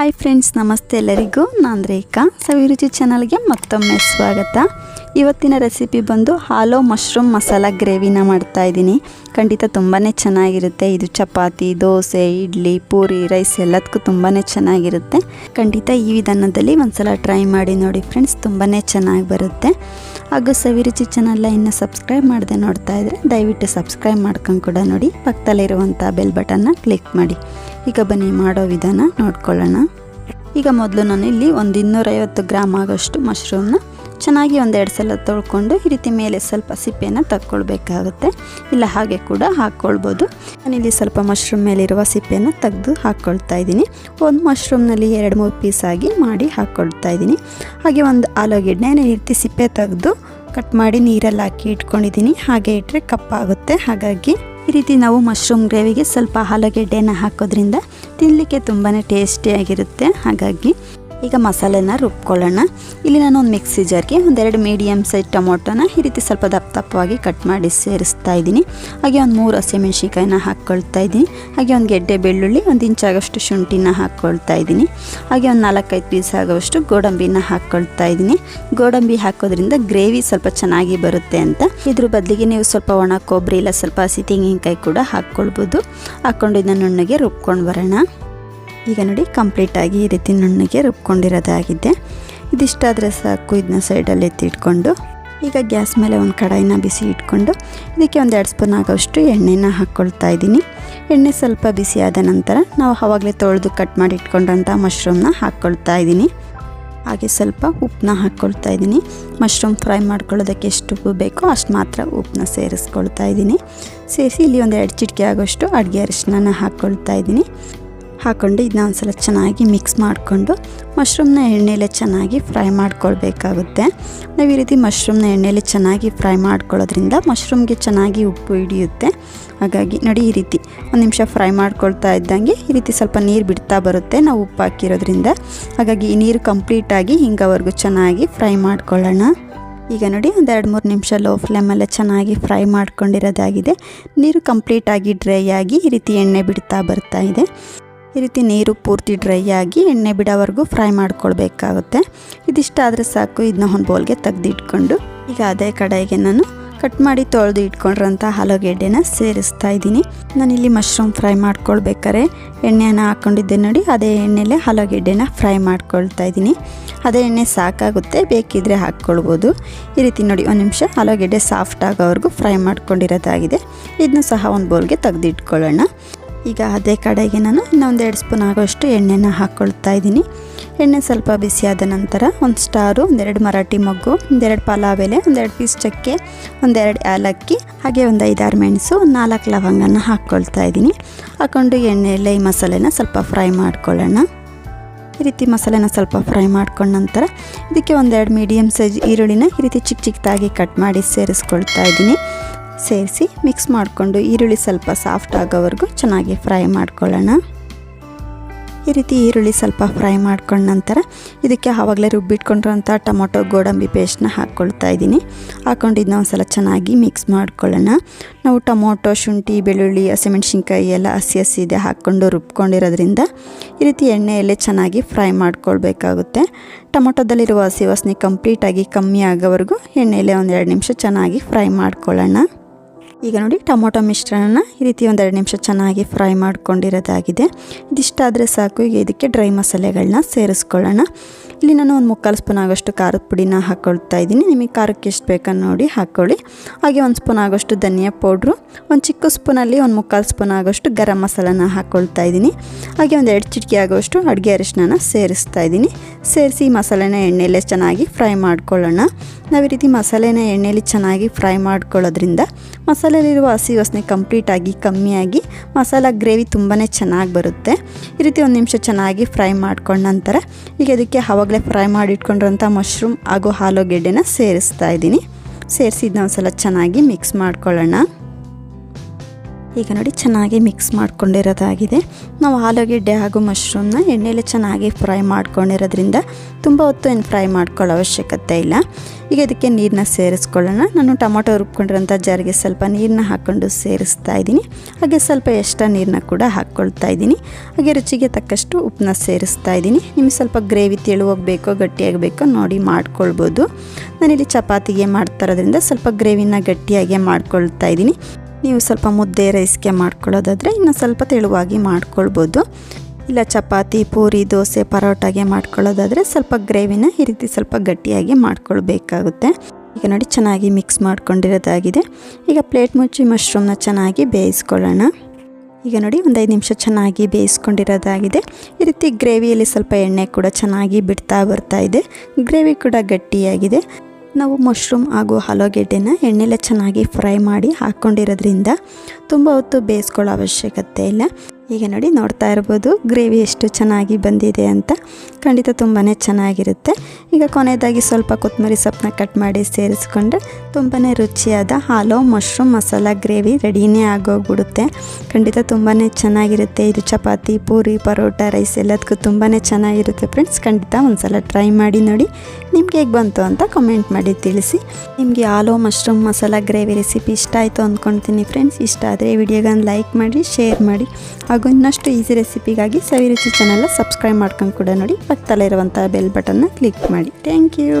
Hi friends ನಮಸ್ತೆ ಎಲ್ಲರಿಗೂ. ನಾನು ರೇಖಾ. ಸವಿರುಚಿ ಚಾನಲ್ಗೆ ಮತ್ತೊಮ್ಮೆ ಸ್ವಾಗತ. ಇವತ್ತಿನ ರೆಸಿಪಿ ಬಂದು ಹಾಲೋ ಮಶ್ರೂಮ್ ಮಸಾಲ ಗ್ರೇವಿನ ಮಾಡ್ತಾ ಇದ್ದೀನಿ. ಖಂಡಿತ ತುಂಬಾ ಚೆನ್ನಾಗಿರುತ್ತೆ. ಇದು ಚಪಾತಿ, ದೋಸೆ, ಇಡ್ಲಿ, ಪೂರಿ, ರೈಸ್ ಎಲ್ಲದಕ್ಕೂ ತುಂಬಾ ಚೆನ್ನಾಗಿರುತ್ತೆ. ಖಂಡಿತ ಈ ವಿಧಾನದಲ್ಲಿ ಒಂದ್ಸಲ ಟ್ರೈ ಮಾಡಿ ನೋಡಿ ಫ್ರೆಂಡ್ಸ್ ತುಂಬಾ ಚೆನ್ನಾಗಿ ಬರುತ್ತೆ. ಹಾಗೂ ಸವಿರುಚಿ ಚಾನಲ್ನ ಇನ್ನು ಸಬ್ಸ್ಕ್ರೈಬ್ ಮಾಡದೆ ನೋಡ್ತಾ ಇದ್ದರೆ ದಯವಿಟ್ಟು ಸಬ್ಸ್ಕ್ರೈಬ್ ಮಾಡ್ಕೊಂಡು ಕೂಡ ನೋಡಿ. ಪಕ್ಕದಲ್ಲಿರುವಂಥ ಬೆಲ್ ಬಟನ್ನ ಕ್ಲಿಕ್ ಮಾಡಿ. ಈಗ ಬನ್ನಿ ಮಾಡೋ ವಿಧಾನ ನೋಡ್ಕೊಳ್ಳೋಣ. ಈಗ ಮೊದಲು ನಾನು ಇಲ್ಲಿ ಒಂದು ಇನ್ನೂರೈವತ್ತು ಗ್ರಾಮ್ ಆಗೋಷ್ಟು ಮಶ್ರೂಮ್ನ ಚೆನ್ನಾಗಿ ಒಂದೆರಡು ಸಲ ತೊಳ್ಕೊಂಡು ಈ ರೀತಿ ಮೇಲೆ ಸ್ವಲ್ಪ ಸಿಪ್ಪೆಯನ್ನು ತಕ್ಕೊಳ್ಬೇಕಾಗುತ್ತೆ. ಇಲ್ಲ ಹಾಗೆ ಕೂಡ ಹಾಕ್ಕೊಳ್ಬೋದು. ನಾನಿಲ್ಲಿ ಸ್ವಲ್ಪ ಮಶ್ರೂಮ್ ಮೇಲಿರುವ ಸಿಪ್ಪೆಯನ್ನು ತೆಗೆದು ಹಾಕ್ಕೊಳ್ತಾ ಇದ್ದೀನಿ. ಒಂದು ಮಶ್ರೂಮ್ನಲ್ಲಿ ಎರಡು, ಮೂರು ಪೀಸಾಗಿ ಮಾಡಿ ಹಾಕ್ಕೊಳ್ತಾ ಇದ್ದೀನಿ. ಹಾಗೆ ಒಂದು ಆಲೂಗೆಡ್ಡೆ, ಈ ರೀತಿ ಸಿಪ್ಪೆ ತೆಗೆದು ಕಟ್ ಮಾಡಿ ನೀರಲ್ಲಿ ಹಾಕಿ ಇಟ್ಕೊಂಡಿದ್ದೀನಿ. ಹಾಗೆ ಇಟ್ಟರೆ ಕಪ್ಪಾಗುತ್ತೆ. ಹಾಗಾಗಿ ಈ ರೀತಿ ನಾವು ಮಶ್ರೂಮ್ ಗ್ರೇವಿಗೆ ಸ್ವಲ್ಪ ಆಲೂಗೆಡ್ಡೆನ ಹಾಕೋದ್ರಿಂದ ತಿನ್ನಲಿಕ್ಕೆ ತುಂಬಾ ಟೇಸ್ಟಿಯಾಗಿರುತ್ತೆ ಹಾಗಾಗಿ ಈಗ ಮಸಾಲೆನ ರುಬ್ಕೊಳ್ಳೋಣ. ಇಲ್ಲಿ ನಾನು ಒಂದು ಮಿಕ್ಸಿ ಜಾರ್ಗೆ ಒಂದೆರಡು ಮೀಡಿಯಮ್ ಸೈಜ್ ಟೊಮೊಟೊನ ಈ ರೀತಿ ಸ್ವಲ್ಪ ದಪ್ಪ ದಪ್ಪವಾಗಿ ಕಟ್ ಮಾಡಿ ಸೇರಿಸ್ತಾ ಇದ್ದೀನಿ. ಹಾಗೆ ಒಂದು ಮೂರು ಹಸಿಮೆಣ್ಸಿಕಾಯಿನ ಹಾಕ್ಕೊಳ್ತಾ ಇದ್ದೀನಿ. ಹಾಗೆ ಒಂದು ಗೆಡ್ಡೆ ಬೆಳ್ಳುಳ್ಳಿ ಒಂದು ಇಂಚಾಗಷ್ಟು ಶುಂಠಿನ ಹಾಕ್ಕೊಳ್ತಾ ಇದ್ದೀನಿ. ಹಾಗೆ ಒಂದು ನಾಲ್ಕೈದು ಪೀಸ್ ಆಗೋಷ್ಟು ಗೋಡಂಬಿನ ಹಾಕ್ಕೊಳ್ತಾ ಇದ್ದೀನಿ. ಗೋಡಂಬಿ ಹಾಕೋದ್ರಿಂದ ಗ್ರೇವಿ ಸ್ವಲ್ಪ ಚೆನ್ನಾಗಿ ಬರುತ್ತೆ ಅಂತ. ಇದ್ರ ಬದಲಿಗೆ ನೀವು ಸ್ವಲ್ಪ ಒಣ ಕೊಬ್ಬರಿ ಇಲ್ಲ ಸ್ವಲ್ಪ ಹಸಿ ತೆಂಗಿನಕಾಯಿ ಕೂಡ ಹಾಕ್ಕೊಳ್ಬೋದು. ಹಾಕ್ಕೊಂಡು ಇದನ್ನ ನುಣ್ಣಗೆ ರುಬ್ಕೊಂಡು ಬರೋಣ. ಈಗ ನೋಡಿ ಕಂಪ್ಲೀಟಾಗಿ ಈ ರೀತಿ ನುಣ್ಣಗೆ ರುಬ್ಕೊಂಡಿರೋದಾಗಿದೆ. ಇದಿಷ್ಟಾದರೆ ಸಾಕು ಇದನ್ನ ಸೈಡಲ್ಲಿ ಎತ್ತಿಟ್ಕೊಂಡು. ಈಗ ಗ್ಯಾಸ್ ಮೇಲೆ ಒಂದು ಕಡಾಯಿನ ಬಿಸಿ ಇಟ್ಕೊಂಡು, ಇದಕ್ಕೆ ಒಂದು ಎರಡು ಸ್ಪೂನ್ ಆಗೋಷ್ಟು ಎಣ್ಣೆನ ಹಾಕ್ಕೊಳ್ತಾ ಇದ್ದೀನಿ. ಎಣ್ಣೆ ಸ್ವಲ್ಪ ಬಿಸಿ ಆದ ನಂತರ ನಾವು ಆವಾಗಲೇ ತೊಳೆದು ಕಟ್ ಮಾಡಿ ಇಟ್ಕೊಂಡಂಥ ಮಶ್ರೂಮ್ನ ಹಾಕ್ಕೊಳ್ತಾ ಇದ್ದೀನಿ. ಹಾಗೆ ಸ್ವಲ್ಪ ಉಪ್ಪನ್ನ ಹಾಕ್ಕೊಳ್ತಾ ಇದ್ದೀನಿ. ಮಶ್ರೂಮ್ ಫ್ರೈ ಮಾಡ್ಕೊಳ್ಳೋದಕ್ಕೆ ಎಷ್ಟು ಉಪ್ಪು ಬೇಕೋ ಅಷ್ಟು ಮಾತ್ರ ಉಪ್ಪನ್ನ ಸೇರಿಸ್ಕೊಳ್ತಾ ಇದ್ದೀನಿ. ಸೇರಿಸಿ ಇಲ್ಲಿ ಒಂದು ಎರಡು ಚಿಟಿಕೆ ಆಗೋಷ್ಟು ಅಡುಗೆ ಅರಿಶಿನ ಹಾಕ್ಕೊಳ್ತಾ ಇದ್ದೀನಿ. ಹಾಕ್ಕೊಂಡು ಇದನ್ನ ಒಂದ್ಸಲ ಚೆನ್ನಾಗಿ ಮಿಕ್ಸ್ ಮಾಡಿಕೊಂಡು ಮಶ್ರೂಮ್ನ ಎಣ್ಣೆಲೆ ಚೆನ್ನಾಗಿ ಫ್ರೈ ಮಾಡ್ಕೊಳ್ಬೇಕಾಗುತ್ತೆ. ನಾವು ಈ ರೀತಿ ಮಶ್ರೂಮ್ನ ಎಣ್ಣೆಯಲ್ಲಿ ಚೆನ್ನಾಗಿ ಫ್ರೈ ಮಾಡ್ಕೊಳ್ಳೋದ್ರಿಂದ ಮಶ್ರೂಮ್ಗೆ ಚೆನ್ನಾಗಿ ಉಪ್ಪು ಹಿಡಿಯುತ್ತೆ. ಹಾಗಾಗಿ ನೋಡಿ ಈ ರೀತಿ ಒಂದು ನಿಮಿಷ ಫ್ರೈ ಮಾಡ್ಕೊಳ್ತಾ ಇದ್ದಂಗೆ ಈ ರೀತಿ ಸ್ವಲ್ಪ ನೀರು ಬಿಡ್ತಾ ಬರುತ್ತೆ ನಾವು ಉಪ್ಪು ಹಾಕಿರೋದ್ರಿಂದ. ಹಾಗಾಗಿ ಈ ನೀರು ಕಂಪ್ಲೀಟಾಗಿ ಹಿಂಗವರೆಗೂ ಚೆನ್ನಾಗಿ ಫ್ರೈ ಮಾಡ್ಕೊಳ್ಳೋಣ. ಈಗ ನೋಡಿ ಒಂದು ಎರಡು ಮೂರು ನಿಮಿಷ ಲೋ ಫ್ಲೇಮಲ್ಲೇ ಚೆನ್ನಾಗಿ ಫ್ರೈ ಮಾಡ್ಕೊಂಡಿರೋದಾಗಿದೆ. ನೀರು ಕಂಪ್ಲೀಟಾಗಿ ಡ್ರೈ ಆಗಿ ಈ ರೀತಿ ಎಣ್ಣೆ ಬಿಡ್ತಾ ಬರ್ತಾ ಇದೆ. ಈ ರೀತಿ ನೀರು ಪೂರ್ತಿ ಡ್ರೈ ಆಗಿ ಎಣ್ಣೆ ಬಿಡೋವರೆಗೂ ಫ್ರೈ ಮಾಡ್ಕೊಳ್ಬೇಕಾಗುತ್ತೆ. ಇದಿಷ್ಟಾದರೆ ಸಾಕು ಇದನ್ನ ಒಂದು ಬೌಲ್ಗೆ ತೆಗೆದಿಟ್ಕೊಂಡು ಈಗ ಅದೇ ಕಡೆಗೆ ನಾನು ಕಟ್ ಮಾಡಿ ತೊಳೆದು ಇಟ್ಕೊಂಡಿರೋಂಥ ಆಲೂಗೆಡ್ಡೆನ ಸೇರಿಸ್ತಾ ಇದ್ದೀನಿ. ನಾನಿಲ್ಲಿ ಮಶ್ರೂಮ್ ಫ್ರೈ ಮಾಡ್ಕೊಳ್ಬೇಕಾರೆ ಎಣ್ಣೆನ ಹಾಕ್ಕೊಂಡಿದ್ದೆ ನೋಡಿ, ಅದೇ ಎಣ್ಣೆಲೆ ಆಲೂಗೆಡ್ಡೆನ ಫ್ರೈ ಮಾಡ್ಕೊಳ್ತಾ ಇದ್ದೀನಿ. ಅದೇ ಎಣ್ಣೆ ಸಾಕಾಗುತ್ತೆ, ಬೇಕಿದ್ರೆ ಹಾಕ್ಕೊಳ್ಬೋದು. ಈ ರೀತಿ ನೋಡಿ, ಒಂದು ನಿಮಿಷ ಆಲೂಗೆಡ್ಡೆ ಸಾಫ್ಟ್ ಆಗೋವರೆಗೂ ಫ್ರೈ ಮಾಡ್ಕೊಂಡಿರೋದಾಗಿದೆ. ಇದನ್ನು ಸಹ ಒಂದು ಬೌಲ್ಗೆ ತೆಗೆದಿಟ್ಕೊಳ್ಳೋಣ ಈಗ ಅದೇ ಕಡೆಗೆ ನಾನು ಇನ್ನೊಂದು ಎರಡು ಸ್ಪೂನ್ ಆಗೋಷ್ಟು ಎಣ್ಣೆನ ಹಾಕ್ಕೊಳ್ತಾ ಇದ್ದೀನಿ. ಎಣ್ಣೆ ಸ್ವಲ್ಪ ಬಿಸಿಯಾದ ನಂತರ ಒಂದು ಸ್ಟಾರು ಒಂದೆರಡು ಮರಾಠಿ ಮೊಗ್ಗು ಒಂದೆರಡು ಪಲಾವ್ ಎಲೆ ಒಂದೆರಡು ಪೀಸ್ ಚಕ್ಕೆ ಒಂದೆರಡು ಏಲಕ್ಕಿ, ಹಾಗೆ ಒಂದು ಐದಾರು ಮೆಣಸು, ನಾಲ್ಕು ಲವಂಗನ ಹಾಕ್ಕೊಳ್ತಾ ಇದ್ದೀನಿ. ಹಾಕ್ಕೊಂಡು ಎಣ್ಣೆಯಲ್ಲೇ ಈ ಮಸಾಲೆನ ಸ್ವಲ್ಪ ಫ್ರೈ ಮಾಡ್ಕೊಳ್ಳೋಣ. ಈ ರೀತಿ ಮಸಾಲೆನ ಸ್ವಲ್ಪ ಫ್ರೈ ಮಾಡ್ಕೊಂಡ ನಂತರ ಇದಕ್ಕೆ ಒಂದೆರಡು ಮೀಡಿಯಮ್ ಸೈಜ್ ಈರುಳ್ಳಿನ ಈ ರೀತಿ ಚಿಕ್ಕ ಚಿಕ್ಕದಾಗಿ ಕಟ್ ಮಾಡಿ ಸೇರಿಸ್ಕೊಳ್ತಾ ಇದ್ದೀನಿ. ಸೇರಿಸಿ ಮಿಕ್ಸ್ ಮಾಡಿಕೊಂಡು ಈರುಳ್ಳಿ ಸ್ವಲ್ಪ ಸಾಫ್ಟ್ ಆಗೋವರೆಗೂ ಚೆನ್ನಾಗಿ ಫ್ರೈ ಮಾಡ್ಕೊಳ್ಳೋಣ. ಈ ರೀತಿ ಈರುಳ್ಳಿ ಸ್ವಲ್ಪ ಫ್ರೈ ಮಾಡ್ಕೊಂಡ ನಂತರ ಇದಕ್ಕೆ ಆವಾಗಲೇ ರುಬ್ಬಿಟ್ಕೊಂಡಿರೋಂಥ ಟೊಮೊಟೊ, ಗೋಡಂಬಿ ಪೇಸ್ಟ್ನ ಹಾಕ್ಕೊಳ್ತಾ ಇದ್ದೀನಿ. ಹಾಕ್ಕೊಂಡು ಇದನ್ನ ಒಂದ್ಸಲ ಚೆನ್ನಾಗಿ ಮಿಕ್ಸ್ ಮಾಡ್ಕೊಳ್ಳೋಣ. ನಾವು ಟೊಮೊಟೊ, ಶುಂಠಿ, ಬೆಳ್ಳುಳ್ಳಿ, ಹಸಿಮೆಣ್ಸಿನ್ಕಾಯಿ ಎಲ್ಲ ಹಸಿ ಹಸಿ ಇದೆ ಹಾಕ್ಕೊಂಡು ರುಬ್ಕೊಂಡಿರೋದ್ರಿಂದ ಈ ರೀತಿ ಎಣ್ಣೆಯಲ್ಲೇ ಚೆನ್ನಾಗಿ ಫ್ರೈ ಮಾಡ್ಕೊಳ್ಬೇಕಾಗುತ್ತೆ. ಟೊಮೊಟೊದಲ್ಲಿರುವ ಹಸಿ ವಾಸನೆ ಕಂಪ್ಲೀಟಾಗಿ ಕಮ್ಮಿ ಆಗೋವರೆಗೂ ಎಣ್ಣೆಯಲ್ಲೇ ಒಂದೆರಡು ನಿಮಿಷ ಚೆನ್ನಾಗಿ ಫ್ರೈ ಮಾಡ್ಕೊಳ್ಳೋಣ. ಈಗ ನೋಡಿ ಟೊಮೊಟೊ ಮಿಶ್ರಣನ ಈ ರೀತಿ ಒಂದೆರಡು ನಿಮಿಷ ಚೆನ್ನಾಗಿ ಫ್ರೈ ಮಾಡ್ಕೊಂಡಿರೋದಾಗಿದೆ. ಇದಿಷ್ಟಾದರೆ ಸಾಕು, ಈಗ ಇದಕ್ಕೆ ಡ್ರೈ ಮಸಾಲೆಗಳನ್ನ ಸೇರಿಸ್ಕೊಳ್ಳೋಣ. ಇಲ್ಲಿ ನಾನು ಒಂದು ಮುಕ್ಕಾಲು ಸ್ಪೂನ್ ಆಗೋಷ್ಟು ಖಾರದ ಪುಡಿನ ಹಾಕ್ಕೊಳ್ತಾ ಇದ್ದೀನಿ. ನಿಮಗೆ ಖಾರಕ್ಕೆ ಎಷ್ಟು ಬೇಕನ್ನು ನೋಡಿ ಹಾಕ್ಕೊಳ್ಳಿ ಹಾಗೆ ಒಂದು ಸ್ಪೂನ್ ಆಗೋಷ್ಟು ಧನಿಯಾ ಪೌಡ್ರು, ಒಂದು ಚಿಕ್ಕ ಸ್ಪೂನಲ್ಲಿ ಒಂದು ಮುಕ್ಕಾಲು ಸ್ಪೂನ್ ಆಗೋಷ್ಟು ಗರಂ ಮಸಾಲನ ಹಾಕ್ಕೊಳ್ತಾ ಇದ್ದೀನಿ. ಹಾಗೆ ಒಂದು ಎರಡು ಚಿಟಿಕೆ ಆಗೋಷ್ಟು ಅಡುಗೆ ಅರಿಶಿನ ಸೇರಿಸ್ತಾ ಇದ್ದೀನಿ. ಸೇರಿಸಿ ಮಸಾಲೆನ ಎಣ್ಣೆಯಲ್ಲೇ ಚೆನ್ನಾಗಿ ಫ್ರೈ ಮಾಡ್ಕೊಳ್ಳೋಣ. ನಾವು ಈ ರೀತಿ ಮಸಾಲೆನ ಎಣ್ಣೆಯಲ್ಲಿ ಚೆನ್ನಾಗಿ ಫ್ರೈ ಮಾಡ್ಕೊಳ್ಳೋದ್ರಿಂದ ಮಸಾಲೆಯಲ್ಲಿರುವ ಹಸಿ ವಾಸನೆ ಕಂಪ್ಲೀಟಾಗಿ, ಕಮ್ಮಿಯಾಗಿ ಮಸಾಲ ಗ್ರೇವಿ ತುಂಬಾ ಚೆನ್ನಾಗಿ ಬರುತ್ತೆ. ಈ ರೀತಿ ಒಂದು ನಿಮಿಷ ಚೆನ್ನಾಗಿ ಫ್ರೈ ಮಾಡ್ಕೊಂಡ ನಂತರ ಈಗ ಇದಕ್ಕೆ ಆವಾಗಲೇ ಫ್ರೈ ಮಾಡಿಟ್ಕೊಂಡಿರೋಂಥ ಮಶ್ರೂಮ್ ಹಾಗೂ ಆಲೂಗೆಡ್ಡೆನ ಸೇರಿಸ್ತಾ ಇದ್ದೀನಿ. ಸೇರಿಸಿ ಇದನ್ನ ಒಂದ್ಸಲ ಚೆನ್ನಾಗಿ ಮಿಕ್ಸ್ ಮಾಡ್ಕೊಳ್ಳೋಣ. ಈಗ ನೋಡಿ ಚೆನ್ನಾಗಿ ಮಿಕ್ಸ್ ಮಾಡ್ಕೊಂಡಿರೋದಾಗಿದೆ. ನಾವು ಆಲೂಗೆಡ್ಡೆ ಹಾಗೂ ಮಶ್ರೂಮ್ನ ಎಣ್ಣೆಯಲ್ಲಿ ಚೆನ್ನಾಗಿ ಫ್ರೈ ಮಾಡ್ಕೊಂಡಿರೋದ್ರಿಂದ ತುಂಬ ಹೊತ್ತು ಏನು ಫ್ರೈ ಮಾಡ್ಕೊಳ್ಳೋ ಅವಶ್ಯಕತೆ ಇಲ್ಲ. ಈಗ ಇದಕ್ಕೆ ನೀರನ್ನ ಸೇರಿಸ್ಕೊಳ್ಳೋಣ. ನಾನು ಟೊಮೊಟೊ ರುಬ್ಕೊಂಡಿರೋಂಥ ಜಾರಿಗೆ ಸ್ವಲ್ಪ ನೀರನ್ನ ಹಾಕ್ಕೊಂಡು ಸೇರಿಸ್ತಾ ಇದ್ದೀನಿ. ಹಾಗೆ ಸ್ವಲ್ಪ ಎಕ್ಸ್ಟ್ರಾ ನೀರನ್ನ ಕೂಡ ಹಾಕ್ಕೊಳ್ತಾ ಇದ್ದೀನಿ. ಹಾಗೆ ರುಚಿಗೆ ತಕ್ಕಷ್ಟು ಉಪ್ಪನ್ನ ಸೇರಿಸ್ತಾ ಇದ್ದೀನಿ. ನಿಮಗೆ ಸ್ವಲ್ಪ ಗ್ರೇವಿ ತೆಳು ಹೋಗಬೇಕೋ ಗಟ್ಟಿಯಾಗಬೇಕೋ ನೋಡಿ ಮಾಡ್ಕೊಳ್ಬೋದು. ನಾನಿಲ್ಲಿ ಚಪಾತಿಗೆ ಮಾಡ್ತಾ ಇರೋದ್ರಿಂದ ಸ್ವಲ್ಪ ಗ್ರೇವಿನ ಗಟ್ಟಿಯಾಗಿ ಮಾಡ್ಕೊಳ್ತಾ ಇದ್ದೀನಿ. ನೀವು ಸ್ವಲ್ಪ ಮುದ್ದೆ ರೈಸ್ಗೆ ಮಾಡ್ಕೊಳ್ಳೋದಾದರೆ ಇನ್ನೂ ಸ್ವಲ್ಪ ತೆಳುವಾಗಿ ಮಾಡ್ಕೊಳ್ಬೋದು. ಇಲ್ಲ ಚಪಾತಿ, ಪೂರಿ, ದೋಸೆ, ಪರೋಟಾಗೆ ಮಾಡ್ಕೊಳ್ಳೋದಾದರೆ ಸ್ವಲ್ಪ ಗ್ರೇವಿನ ಈ ರೀತಿ ಸ್ವಲ್ಪ ಗಟ್ಟಿಯಾಗಿ ಮಾಡ್ಕೊಳ್ಬೇಕಾಗುತ್ತೆ. ಈಗ ನೋಡಿ ಚೆನ್ನಾಗಿ ಮಿಕ್ಸ್ ಮಾಡ್ಕೊಂಡಿರೋದಾಗಿದೆ. ಈಗ ಪ್ಲೇಟ್ ಮುಚ್ಚಿ ಮಶ್ರೂಮ್ನ ಚೆನ್ನಾಗಿ ಬೇಯಿಸ್ಕೊಳ್ಳೋಣ. ಈಗ ನೋಡಿ ಒಂದು ಐದು ನಿಮಿಷ ಚೆನ್ನಾಗಿ ಬೇಯಿಸ್ಕೊಂಡಿರೋದಾಗಿದೆ. ಈ ರೀತಿ ಗ್ರೇವಿಯಲ್ಲಿ ಸ್ವಲ್ಪ ಎಣ್ಣೆ ಕೂಡ ಚೆನ್ನಾಗಿ ಬಿಡ್ತಾ ಬರ್ತಾ ಇದೆ. ಗ್ರೇವಿ ಕೂಡ ಗಟ್ಟಿಯಾಗಿದೆ. ನಾವು ಮಶ್ರೂಮ್ ಹಾಗೂ ಹಲೋಗೆಡ್ಡೆನ ಎಣ್ಣೆಲೆ ಚೆನ್ನಾಗಿ ಫ್ರೈ ಮಾಡಿ ಹಾಕ್ಕೊಂಡಿರೋದ್ರಿಂದ ತುಂಬ ಹೊತ್ತು ಬೇಯಿಸ್ಕೊಳ್ಳೋ ಅವಶ್ಯಕತೆ ಇಲ್ಲ. ಈಗ ನೋಡಿ ನೋಡ್ತಾ ಇರ್ಬೋದು ಗ್ರೇವಿ ಎಷ್ಟು ಚೆನ್ನಾಗಿ ಬಂದಿದೆ ಅಂತ. ಖಂಡಿತ ತುಂಬಾ ಚೆನ್ನಾಗಿರುತ್ತೆ. ಈಗ ಕೊನೆಯದಾಗಿ ಸ್ವಲ್ಪ ಕೊತ್ತಂಬರಿ ಸೊಪ್ಪನ್ನ ಕಟ್ ಮಾಡಿ ಸೇರಿಸ್ಕೊಂಡ್ರೆ ತುಂಬಾ ರುಚಿಯಾದ ಹಾಲು ಮಶ್ರೂಮ್ ಮಸಾಲ ಗ್ರೇವಿ ರೆಡಿನೇ ಆಗೋಗ್ಬಿಡುತ್ತೆ. ಖಂಡಿತ ತುಂಬಾ ಚೆನ್ನಾಗಿರುತ್ತೆ ಇದು ಚಪಾತಿ, ಪೂರಿ, ಪರೋಟ ರೈಸ್ ಎಲ್ಲದಕ್ಕೂ ತುಂಬಾ ಚೆನ್ನಾಗಿರುತ್ತೆ ಫ್ರೆಂಡ್ಸ್ ಖಂಡಿತ ಒಂದ್ಸಲ ಟ್ರೈ ಮಾಡಿ ನೋಡಿ. ನಿಮ್ಗೆ ಹೇಗೆ ಬಂತು ಅಂತ ಕಮೆಂಟ್ ಮಾಡಿ ತಿಳಿಸಿ. ನಿಮಗೆ ಹಾಲು ಮಶ್ರೂಮ್ ಮಸಾಲ ಗ್ರೇವಿ ರೆಸಿಪಿ ಇಷ್ಟ ಆಯಿತು ಅಂದ್ಕೊಳ್ತೀನಿ ಫ್ರೆಂಡ್ಸ್ ಇಷ್ಟ ಆದರೆ ವಿಡಿಯೋಗನ್ನು ಲೈಕ್ ಮಾಡಿ ಶೇರ್ ಮಾಡಿ. ಹಾಗೂ ಇನ್ನಷ್ಟು ಈಸಿ ರೆಸಿಪಿಗಾಗಿ ಸವಿರುಚಿ ಚಾನಲ್ನ ಸಬ್ಸ್ಕ್ರೈಬ್ ಮಾಡ್ಕೊಂಡು ಕೂಡ ನೋಡಿ. ಪಕ್ಕದಲ್ಲಿರುವಂಥ ಬೆಲ್ ಬಟನ್ನ ಕ್ಲಿಕ್ ಮಾಡಿ. Thank you